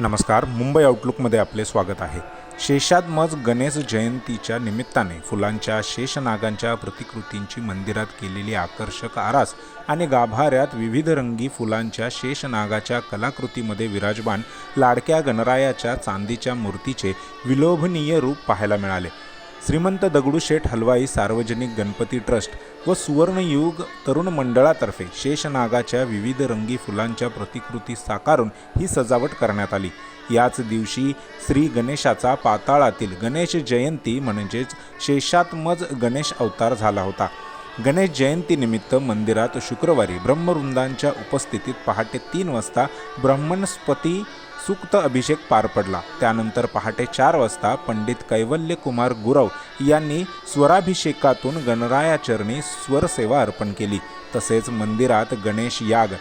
नमस्कार मुंबई आउटलुकमध्ये आपले स्वागत आहे. शेषात्मज गणेश जयंतीच्या निमित्ताने फुलांच्या शेषनागांच्या प्रतिकृतींची मंदिरात केलेली आकर्षक आरास आणि गाभाऱ्यात विविध रंगी फुलांच्या शेषनागाच्या कलाकृतीमध्ये विराजमान लाडक्या गणरायाच्या चांदीच्या मूर्तीचे विलोभनीय रूप पाहायला मिळाले. श्रीमंत दगडूशेठ हलवाई सार्वजनिक गणपती ट्रस्ट व सुवर्णयुग तरुण मंडळातर्फे शेषनागाच्या विविध रंगी फुलांच्या प्रतिकृती साकारून ही सजावट करण्यात आली. याच दिवशी श्री गणेशाचा पाताळातील गणेश जयंती म्हणजेच शेषात्मज गणेश अवतार झाला होता. गणेश जयंतीनिमित्त मंदिरात शुक्रवारी ब्रह्मवृंदांच्या उपस्थितीत पहाटे तीन वाजता ब्रह्मणस्पती सूक्त अभिषेक पार पडला. त्यानंतर पहाटे चार वाजता पंडित कैवल्य कुमार गुरव यांनी स्वराभिषेकातून गणरायाचरणी स्वरसेवा अर्पण केली. तसेच मंदिरात गणेश याग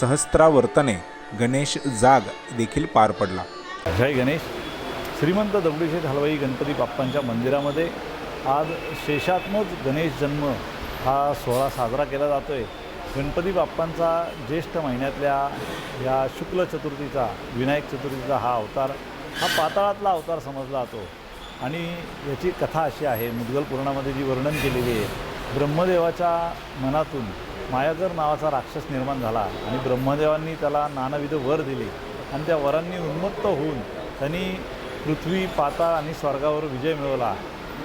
सहस्त्रावर्तने गणेश जाग देखील पार पडला. जय गणेश. श्रीमंत दगडूशेठ हलवाई गणपती बाप्पांच्या मंदिरामध्ये आज शेषात्मज गणेश जन्म हा सोहळा साजरा केला जातो आहे गणपती बाप्पांचा ज्येष्ठ महिन्यातल्या या शुक्ल चतुर्थीचा विनायक चतुर्थीचा हा अवतार हा पाताळातला अवतार समजला जातो. आणि याची कथा अशी आहे मुद्गल पुराणामध्ये जी वर्णन केलेली आहे ब्रह्मदेवाच्या मनातून मायागर नावाचा राक्षस निर्माण झाला आणि ब्रह्मदेवांनी त्याला नानाविध वर दिले आणि त्या वरांनी उन्मत्त होऊन त्यांनी पृथ्वी पाताळ आणि स्वर्गावर विजय मिळवला.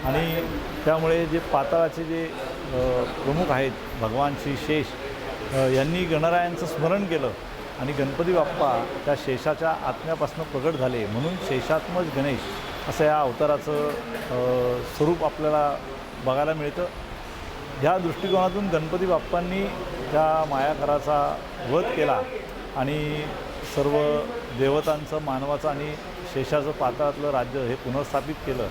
आणि त्यामुळे जे पाताळाचे जे प्रमुख आहेत भगवान श्री शेष यांनी गणरायांचं स्मरण केलं आणि गणपती बाप्पा त्या शेषाच्या आत्म्यापासून प्रगट झाले. म्हणून शेषात्मज गणेश असं या अवताराचं स्वरूप आपल्याला बघायला मिळतं. ह्या दृष्टिकोनातून गणपती बाप्पांनी त्या मायाकराचा वध केला आणि सर्व देवतांचं मानवाचं आणि शेषाचं पाताळातलं राज्य हे पुनर्स्थापित केलं.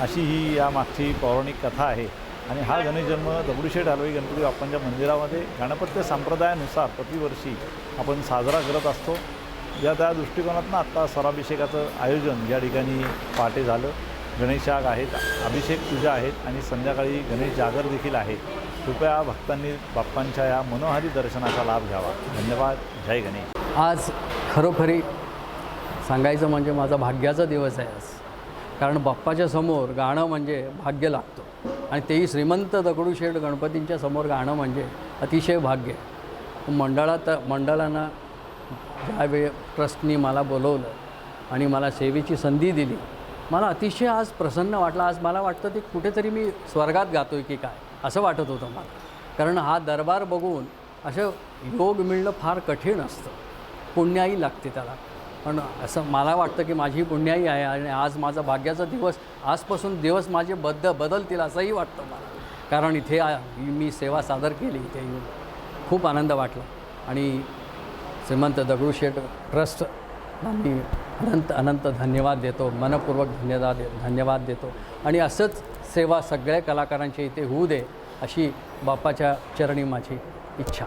अशी ही या मागची पौराणिक कथा आहे. आणि हा गणेश जन्म दगडूशेठ हलवाई गणपती बाप्पांच्या मंदिरामध्ये गणपत्य संप्रदायानुसार प्रतिवर्षी आपण साजरा करत असतो. या त्या दृष्टिकोनातनं आत्ता स्वराभिषेकाचं आयोजन या ठिकाणी पहाटे झालं. गणेशाग आहेत अभिषेक पूजा आहेत आणि संध्याकाळी गणेश जागर देखील आहे कृपया भक्तांनी बाप्पांच्या या मनोहारी दर्शनाचा लाभ घ्यावा. धन्यवाद. जय गणेश. आज खरोखरी सांगायचं म्हणजे माझा भाग्याचा दिवस आहे आज. कारण बाप्पाच्या समोर गाणं म्हणजे भाग्य लागतं. आणि तेही श्रीमंत दगडूशेठ गणपतींच्या समोर गाणं म्हणजे अतिशय भाग्य. मंडळात मंडळात मंडळानं ज्यावेळी ट्रस्टनी मला बोलवलं आणि मला सेवेची संधी दिली मला अतिशय आज प्रसन्न वाटलं. आज मला वाटतं ते कुठेतरी मी स्वर्गात गातो आहे की काय असं वाटत होतं मला. कारण हा दरबार बघून असं योग मिळणं फार कठीण असतं. पुण्याही लागते त्याला. पण असं मला वाटतं की माझी पुण्याई आहे आणि आज माझा भाग्याचा दिवस आजपासून दिवस माझे बद्द बदलतील असंही वाटतं मला. कारण इथे मी सेवा सादर केली इथे. येऊन खूप आनंद वाटला. आणि श्रीमंत दगडूशेठ ट्रस्ट मी अनंत अनंत धन्यवाद देतो मनपूर्वक धन्यवाद धन्यवाद देतो. आणि असंच सेवा सगळ्या कलाकारांच्या इथे होऊ दे अशी बाप्पाच्या चरणी माझी इच्छा